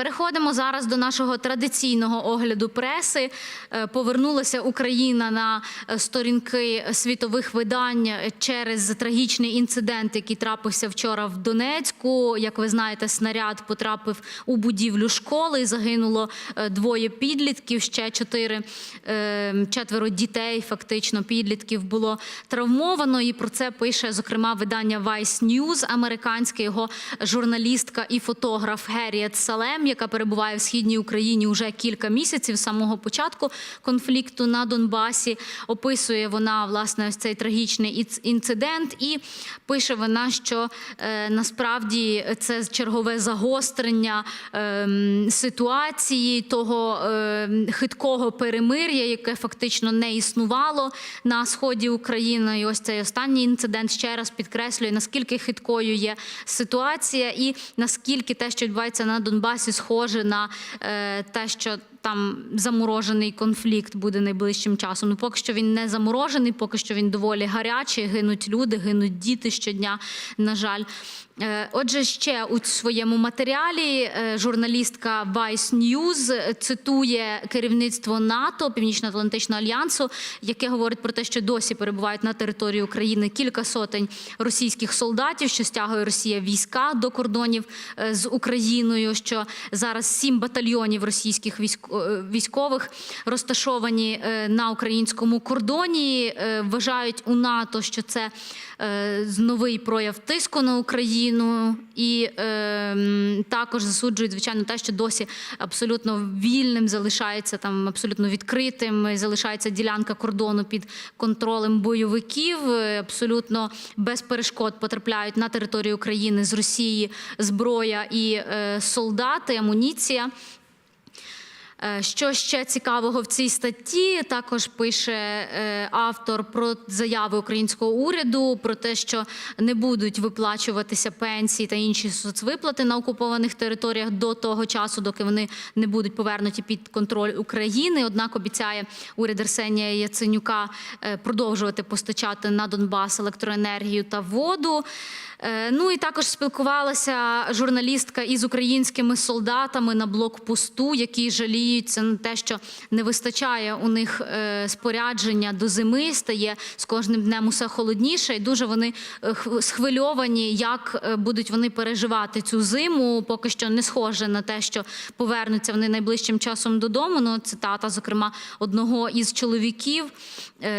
Переходимо зараз до нашого традиційного огляду преси. Е, Повернулася Україна на е, сторінки світових видань через трагічний інцидент, який трапився вчора в Донецьку. Як ви знаєте, снаряд потрапив у будівлю школи. Загинуло е, двоє підлітків, ще чотири четверо дітей. Фактично підлітків було травмовано. І про це пише зокрема видання Vice News, американське його журналістка і фотограф Герріет Салем, яка перебуває в східній Україні вже кілька місяців з самого початку конфлікту на Донбасі. Описує вона власне ось цей трагічний інцидент, і пише вона, що е, насправді це чергове загострення ем, ситуації того е, хиткого перемир'я, яке фактично не існувало на сході України. І ось цей останній інцидент ще раз підкреслює, наскільки хиткою є ситуація, і наскільки те, що відбувається на Донбасі, схоже на е, те, що там заморожений конфлікт буде найближчим часом. Ну, поки що він не заморожений, поки що він доволі гарячий. Гинуть люди, гинуть діти щодня. На жаль. Е, Отже, ще у своєму матеріалі е, журналістка Vice News цитує керівництво НАТО, Північно-Атлантичного альянсу, яке говорить про те, що досі перебувають на території України кілька сотень російських солдатів, що стягує Росія війська до кордонів е, з Україною. Що зараз сім батальйонів російських військ- військових розташовані е, на українському кордоні. Е, Вважають у НАТО, що це е, новий прояв тиску на Україну, і е, також засуджують звичайно те, що досі абсолютно вільним залишається там абсолютно відкритим. Залишається ділянка кордону під контролем бойовиків. е, Абсолютно без перешкод потрапляють на територію України з Росії зброя і е, солдати, амуніція. Е, Що ще цікавого в цій статті? Також пише е, автор про заяви українського уряду про те, що не будуть виплачуватися пенсії та інші соцвиплати на окупованих територіях до того часу, доки вони не будуть повернуті під контроль України. Однак обіцяє уряд Арсенія Яценюка е, продовжувати постачати на Донбас електроенергію та воду. Е, Ну і також спілкувалася журналістка із українськими солдатами на блокпосту, які жаліються на те, що не вистачає у них е, спорядження до зими, стає з кожним днем усе холодніше, і дуже вони е, схвильовані, як будуть вони переживати цю зиму. Поки що не схоже на те, що повернуться вони найближчим часом додому. Ну, цитата, зокрема, одного із чоловіків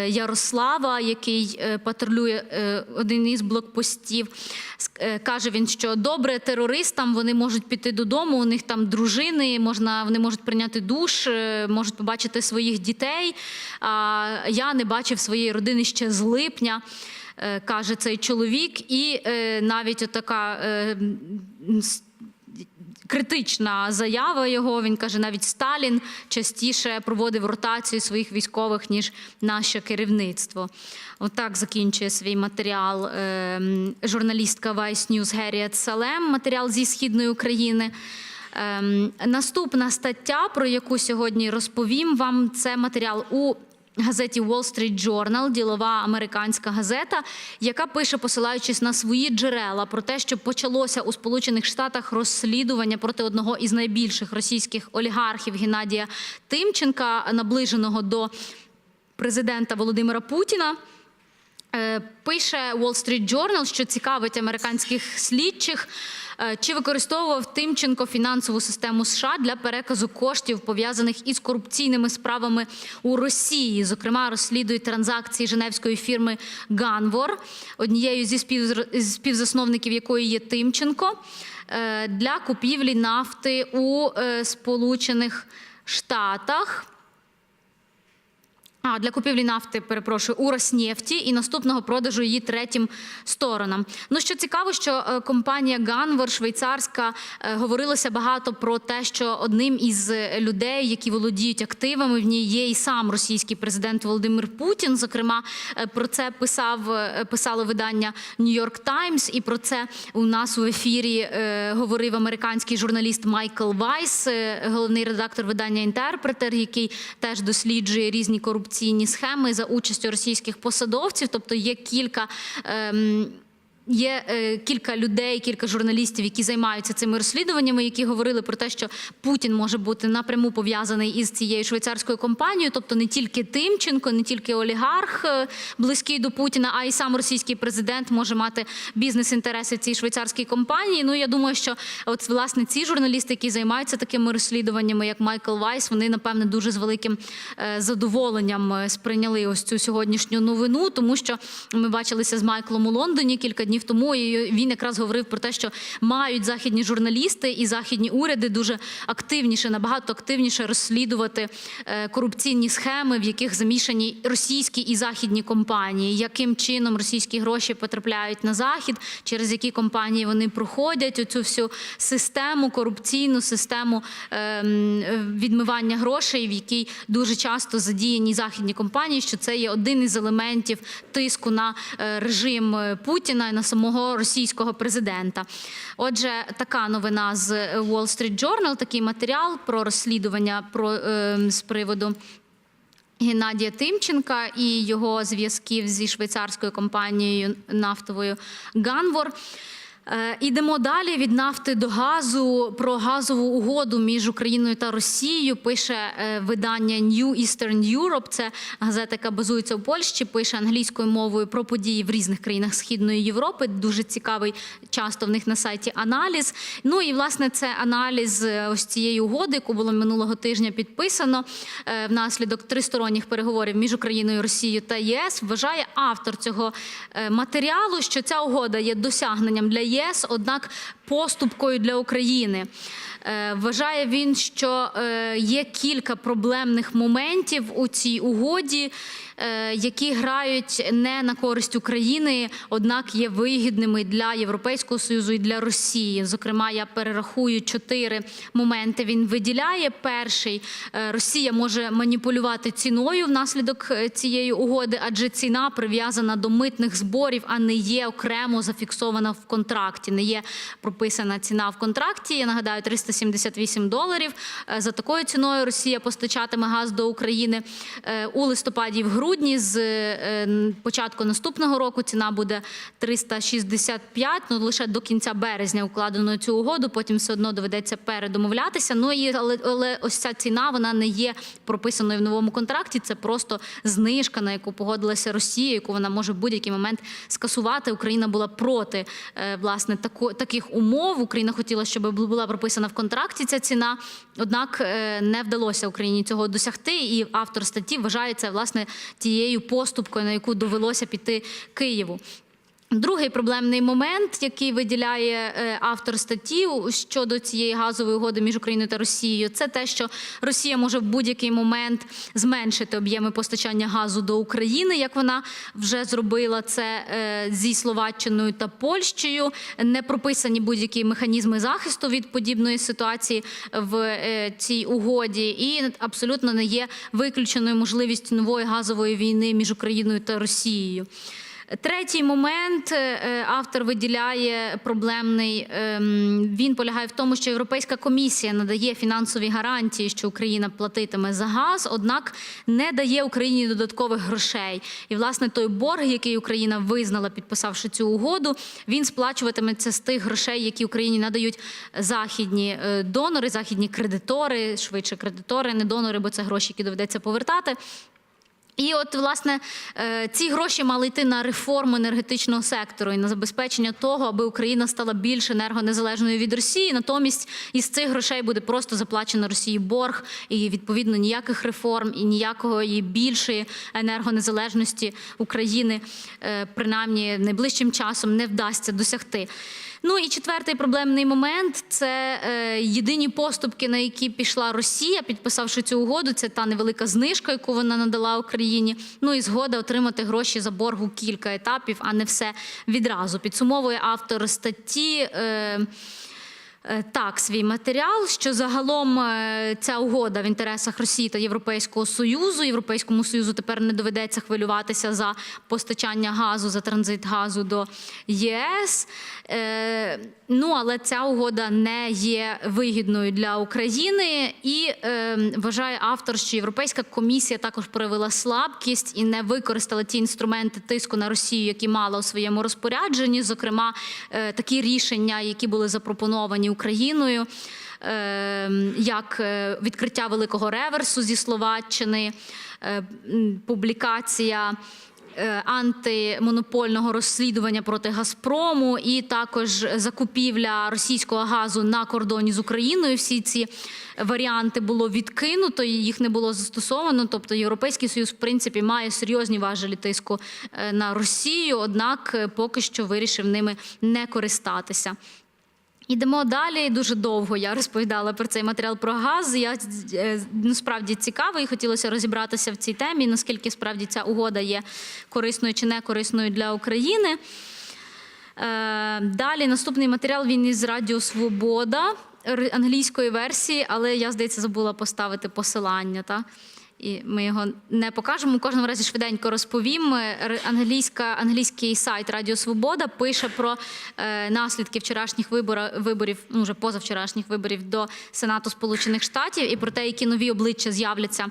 Ярослава, який патрулює один із блокпостів. Е, Каже він, що добре терористам вони можуть піти додому, у них там дружини, можна, вони можуть прийняти душ, е, можуть побачити своїх дітей. А я не бачив своєї родини ще з липня. е, Каже цей чоловік, і навіть с- критична заява його. Він каже, навіть Сталін частіше проводив ротацію своїх військових, ніж наше керівництво. Отак закінчує свій матеріал ем, журналістка Vice News Герріет Салем, матеріал зі східної України. Ем, Наступна стаття, про яку сьогодні розповім вам, це матеріал у газеті Wall Street Journal, ділова американська газета, яка пише, посилаючись на свої джерела, про те, що почалося у Сполучених Штатах розслідування проти одного із найбільших російських олігархів Геннадія Тимченка, наближеного до президента Володимира Путіна. Е, Пише Wall Street Journal, що цікавить американських слідчих, чи використовував Тимченко фінансову систему США для переказу коштів, пов'язаних із корупційними справами у Росії. Зокрема, розслідують транзакції женевської фірми Ганвор, однією зі спів- співзасновників якої є Тимченко, е, для купівлі нафти у е, Сполучених Штатах. А, для купівлі нафти, перепрошую, у Роснефті і наступного продажу її третім сторонам. Ну що цікаво, що е, компанія Ганвор швейцарська е, говорилося багато про те, що одним із е, людей, які володіють активами в ній, є і сам російський президент Володимир Путін. Зокрема, про це писав писало видання York Times, і про це у нас у ефірі говорив американський журналіст Майкл Вайс, головний редактор видання Інтерпретер, який теж досліджує різні корупційні схеми за участю російських посадовців. Тобто є кілька. ем, Є е, кілька людей, кілька журналістів, які займаються цими розслідуваннями, які говорили про те, що Путін може бути напряму пов'язаний із цією швейцарською компанією, тобто не тільки Тимченко, не тільки олігарх е, близький до Путіна, а й сам російський президент може мати бізнес-інтереси в цій швейцарській компанії. Ну я думаю, що от власне ці журналісти, які займаються такими розслідуваннями, як Майкл Вайс, вони напевне дуже з великим е, задоволенням е, сприйняли ось цю сьогоднішню новину, тому що ми бачилися з Майклом у Лондоні кілька днів тому, і він якраз говорив про те, що мають західні журналісти і західні уряди дуже активніше, набагато активніше розслідувати е, корупційні схеми, в яких замішані російські і західні компанії, яким чином російські гроші потрапляють на захід, через які компанії вони проходять оцю всю систему, корупційну систему ем, е, відмивання грошей, в якій дуже часто задіяні західні компанії, що це є один із елементів тиску на е, режим е, Путіна і на самого російського президента. Отже, така новина з Wall Street Journal, такий матеріал про розслідування про е, з приводу. Геннадія Тимченка і його зв'язків зі швейцарською компанією нафтовою Ганвор. Е, Ідемо далі від нафти до газу. Про газову угоду між Україною та Росією пише е, видання New Eastern Europe. Це газета, яка базується у Польщі. Пише англійською мовою про події в різних країнах Східної Європи. Дуже цікавий часто в них на сайті аналіз. Ну і власне це аналіз е, ось цієї угоди, яку було минулого тижня підписано внаслідок тристоронніх переговорів між Україною, Росією та ЄС. Вважає автор цього матеріалу, що ця угода є досягненням для ЄС, однак поступкою для України. Е, Вважає він, що е, є кілька проблемних моментів у цій угоді, е, які грають не на користь України, однак є вигідними для Європейського союзу і для Росії. Зокрема, я перерахую чотири моменти. Він виділяє. Перший Росія може маніпулювати ціною внаслідок цієї угоди, адже ціна прив'язана до митних зборів, а не є окремо зафіксована в контракті. Не є прописана ціна в контракті. Я нагадаю, 378 доларів. Е, За такою ціною Росія постачатиме газ до України е, у листопаді в грудні. З е, початку наступного року ціна буде 365, ну лише до кінця березня укладено цю угоду. Потім все одно доведеться передомовлятися. Ну і але, але ось ця ціна вона не є прописаною в новому контракті. Це просто знижка, на яку погодилася Росія, яку вона може в будь-який момент скасувати. Україна була проти власне тако, таких умов. Україна хотіла, щоб була прописана в контракті ця ціна. Однак е, не вдалося Україні цього досягти. І автор статті вважає це власне тією поступкою, на яку довелося піти Києву. Другий проблемний момент, який виділяє е, автор статті щодо цієї газової угоди між Україною та Росією, це те, що Росія може в будь-який момент зменшити об'єми постачання газу до України, як вона вже зробила це е, зі Словаччиною та Польщею. Не прописані будь-які механізми захисту від подібної ситуації в е, цій угоді, і абсолютно не є виключеною можливість нової газової війни між Україною та Росією. Третій момент е, автор виділяє проблемний. ем, Він полягає в тому, що Європейська комісія надає фінансові гарантії, що Україна платитиме за газ, однак не дає Україні додаткових грошей. І власне той борг, який Україна визнала, підписавши цю угоду, він сплачуватиметься з тих грошей, які Україні надають західні е, донори, західні кредитори, швидше кредитори, не донори, бо це гроші, які доведеться повертати. І от, власне, е, ці гроші мали йти на реформу енергетичного сектору і на забезпечення того, аби Україна стала більш енергонезалежною від Росії. Натомість із цих грошей буде просто заплачено Росії борг, і відповідно ніяких реформ і ніякої більшої енергонезалежності України, е, принаймні найближчим часом, не вдасться досягти. Ну і четвертий проблемний момент це е, єдині поступки, на які пішла Росія, підписавши цю угоду. Це та невелика знижка, яку вона надала Україні. Ну і згода отримати гроші за боргу кілька етапів, а не все відразу. Підсумовує автор статті. Е, Так, свій матеріал, що загалом е, ця угода в інтересах Росії та Європейського Союзу. Європейському Союзу тепер не доведеться хвилюватися за постачання газу, за транзит газу до ЄС. Е, Ну, але ця угода не є вигідною для України. І е, вважає автор, що Європейська комісія також проявила слабкість і не використала ті інструменти тиску на Росію, які мала у своєму розпорядженні, зокрема е, такі рішення, які були запропоновані Україною. е, Як е, відкриття великого реверсу зі Словаччини, е, публікація антимонопольного розслідування проти Газпрому, і також закупівля російського газу на кордоні з Україною. Всі ці варіанти було відкинуто, їх не було застосовано. Тобто Європейський Союз, в принципі, має серйозні важелі тиску на Росію, однак поки що вирішив ними не користатися. Йдемо далі. Дуже довго я розповідала про цей матеріал про газ. Я е, ну, справді і хотілося розібратися в цій темі, наскільки справді ця угода є корисною чи не корисною для України. Е, Далі наступний матеріал він із Радіо Свобода англійської версії, але я, здається, забула поставити посилання. Та? І ми його не покажемо. У кожному разі швиденько розповім. Е, Англійська, англійський сайт Радіо Свобода пише про е, наслідки вчорашніх вибора, виборів, ну вже позавчорашніх виборів до Сенату Сполучених Штатів і про те, які нові обличчя з'являться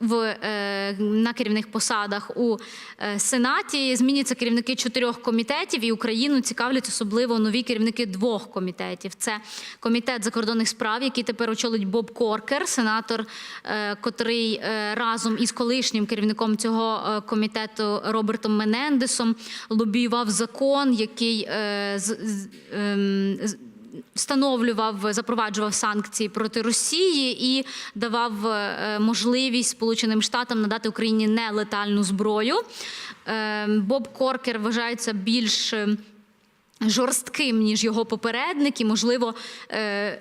в, е, на керівних посадах у е, Сенаті. Зміняться керівники чотирьох комітетів, і Україну цікавлять особливо нові керівники двох комітетів. Це комітет закордонних справ, який тепер очолить Боб Коркер, сенатор, е, котрий е, разом із колишнім керівником цього е, комітету Робертом Менендесом лобіював закон, який е, ем, встановлював, запроваджував санкції проти Росії і давав е, можливість Сполученим Штатам надати Україні нелетальну зброю. Е, Боб Коркер вважається більш е, жорстким, ніж його попередники. Можливо, е,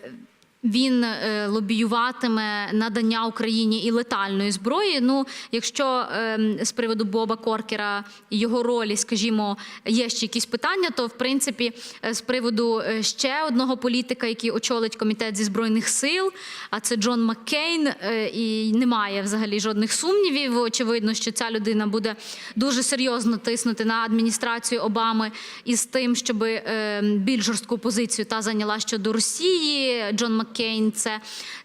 він е, лобіюватиме надання Україні і летальної зброї. Ну, якщо ем, з приводу Боба Коркера і його ролі, скажімо, є ще якісь питання, то в принципі е, з приводу е, ще одного політика, який очолить комітет зі збройних сил, а це Джон Маккейн, і немає взагалі жодних сумнівів. Очевидно, що ця людина буде дуже серйозно тиснути на адміністрацію Обами із тим, щоб більш жорстку позицію та зайняла щодо Росії. Джон Маккейн це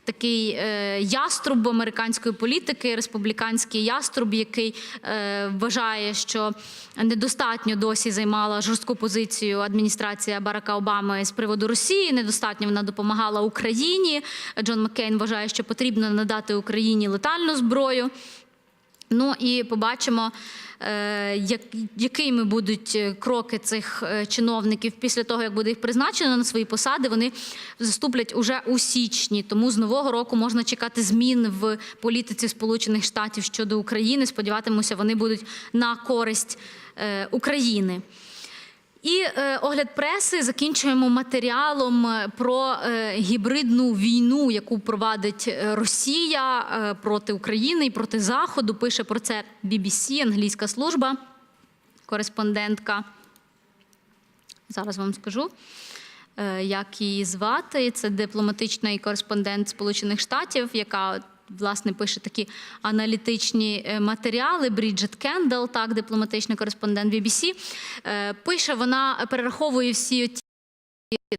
такий е, яструб американської політики, республіканський яструб, який е, вважає, що недостатньо досі займала жорстку позицію адміністрація Барака Обами з приводу Росії. Недостатньо вона допомагала Україні. Джон Маккейн вважає, що потрібно надати Україні летальну зброю. Ну і побачимо, якими будуть е, кроки цих е, чиновників після того, як буде їх призначено на свої посади. Вони заступлять уже у січні. Тому з нового року можна чекати змін в політиці Сполучених Штатів щодо України. Сподіватимуся, вони будуть на користь е, України. І е, огляд преси закінчуємо матеріалом е, про е, гібридну війну, яку провадить е, Росія е, проти України і проти Заходу. Пише про це BBC, англійська служба, кореспондентка. Зараз вам скажу. е, Як її звати? Це дипломатичний кореспондент Сполучених Штатів, яка власне пише такі аналітичні е, матеріали. Бріджет Кендал, так, дипломатичний кореспондент BBC. Е, Пише, вона перераховує всі ті.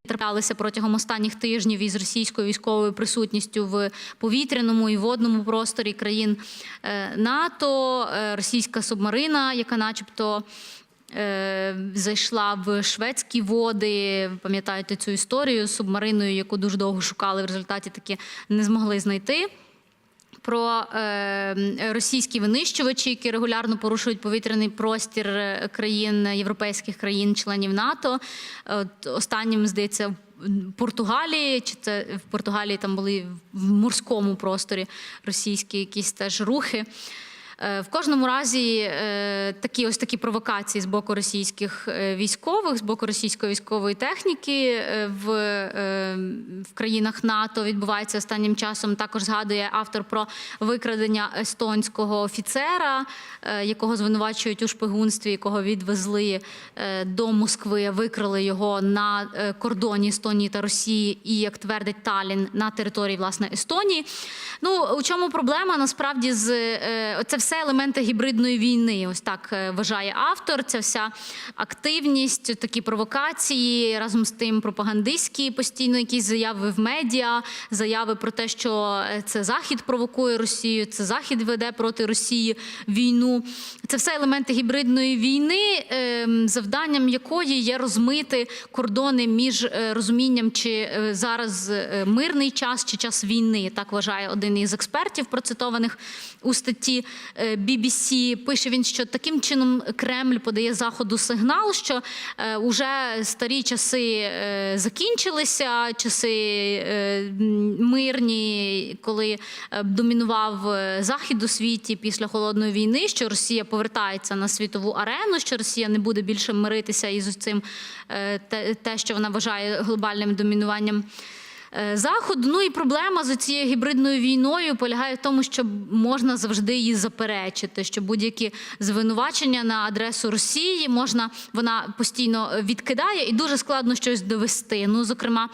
Траплялися протягом останніх тижнів із російською військовою присутністю в повітряному і водному просторі країн е, НАТО, російська субмарина, яка, начебто, зайшла в шведські води. Пам'ятаєте цю історію з субмариною, яку дуже довго шукали, в результаті таки не змогли знайти про е, російські винищувачі, які регулярно порушують повітряний простір е, країн європейських країн, членів НАТО. Останнім здається. Португалії, чи це в Португалії там були в морському просторі російські якісь теж рухи. Е, В кожному разі е, такі ось такі провокації з боку російських е, військових, з боку російської військової техніки в, в країнах НАТО відбувається останнім часом. Також згадує автор про викрадення естонського офіцера, якого звинувачують у шпигунстві, якого відвезли до Москви, викрали його на кордоні Естонії та Росії, і як твердить Талін, на території власне Естонії. Ну у чому проблема насправді з це все елементи гібридної війни. Ось так е, вважає автор. Це вся активність, такі провокації разом з тим пропагандистські постійно якісь заяви в медіа, заяви про те, що е, це Захід провокує Росію, це Захід веде проти Росії війну. Це все елементи гібридної війни, ем, завданням якої є розмити кордони між е, розумінням, чи зараз мирний час, чи час війни. Так вважає один із експертів, процитованих у статті BBC. Пише він, що таким чином Кремль подає заходу сигнал, що е, уже старі часи е, закінчилися, часи е, мирні, коли е, домінував е, захід у світі після холодної війни, що Росія повертається на світову арену, що Росія не буде більше миритися із цим е, те, що вона вважає глобальним домінуванням. Е, Заходу, ну і проблема з цією гібридною війною полягає в тому, що можна завжди її заперечити, що будь-які звинувачення на адресу Росії можна, вона постійно е, відкидає і дуже складно щось довести. Ну, зокрема,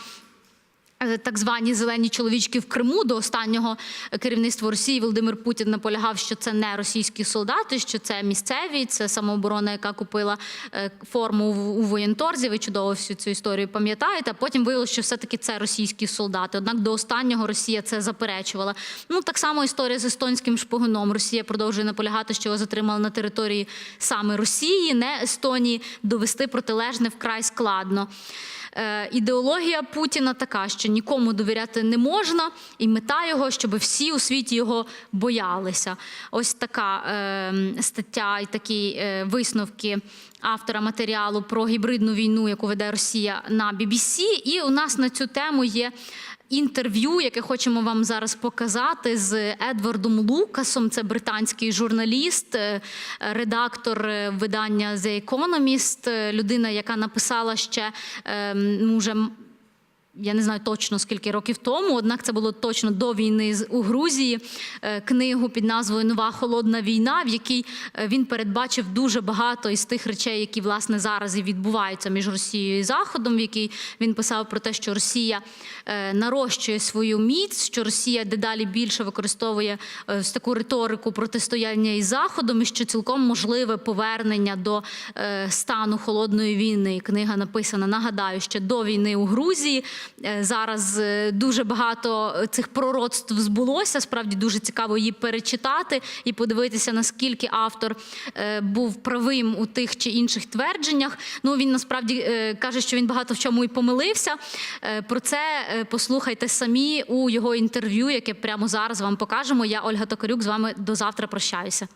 так звані зелені чоловічки в Криму до останнього керівництва Росії Володимир Путін наполягав, що це не російські солдати, що це місцеві, це самооборона, яка купила е, форму у воєнторзі. Ви чудово всю цю історію пам'ятаєте. А потім виявилося, що все-таки це російські солдати. Однак до останнього Росія це заперечувала. Ну так само історія з естонським шпигуном. Росія продовжує наполягати, що його затримали на території саме Росії, не Естонії. Довести протилежне вкрай складно. Е, Ідеологія Путіна така, що нікому довіряти не можна, і мета його, щоб всі у світі його боялися. Ось така е, стаття і такі е, висновки автора матеріалу про гібридну війну, яку веде Росія на BBC. І у нас на цю тему є. Інтерв'ю, яке хочемо вам зараз показати з Едвардом Лукасом, це британський журналіст, е, редактор е, видання The Economist, е, людина, яка написала ще е, ну, вже я не знаю точно скільки років тому, однак це було точно до війни у Грузії. е, Книгу під назвою Нова холодна війна, в якій е, він передбачив дуже багато із тих речей, які власне зараз і відбуваються між Росією і Заходом, в якій він писав про те, що Росія е, нарощує свою міць, що Росія дедалі більше використовує таку риторику протистояння із Заходом, і що цілком можливе повернення до стану холодної війни. Книга написана, нагадаю, ще до війни у Грузії. Е, Зараз е, дуже багато цих пророцтв збулося. Справді дуже цікаво її перечитати і подивитися, наскільки автор е, був правим у тих чи інших твердженнях. Ну він насправді каже, що він багато в чому і помилився. Про це послухайте самі у його інтерв'ю, яке прямо зараз вам покажемо. Я Ольга Токарюк з вами до завтра прощаюся.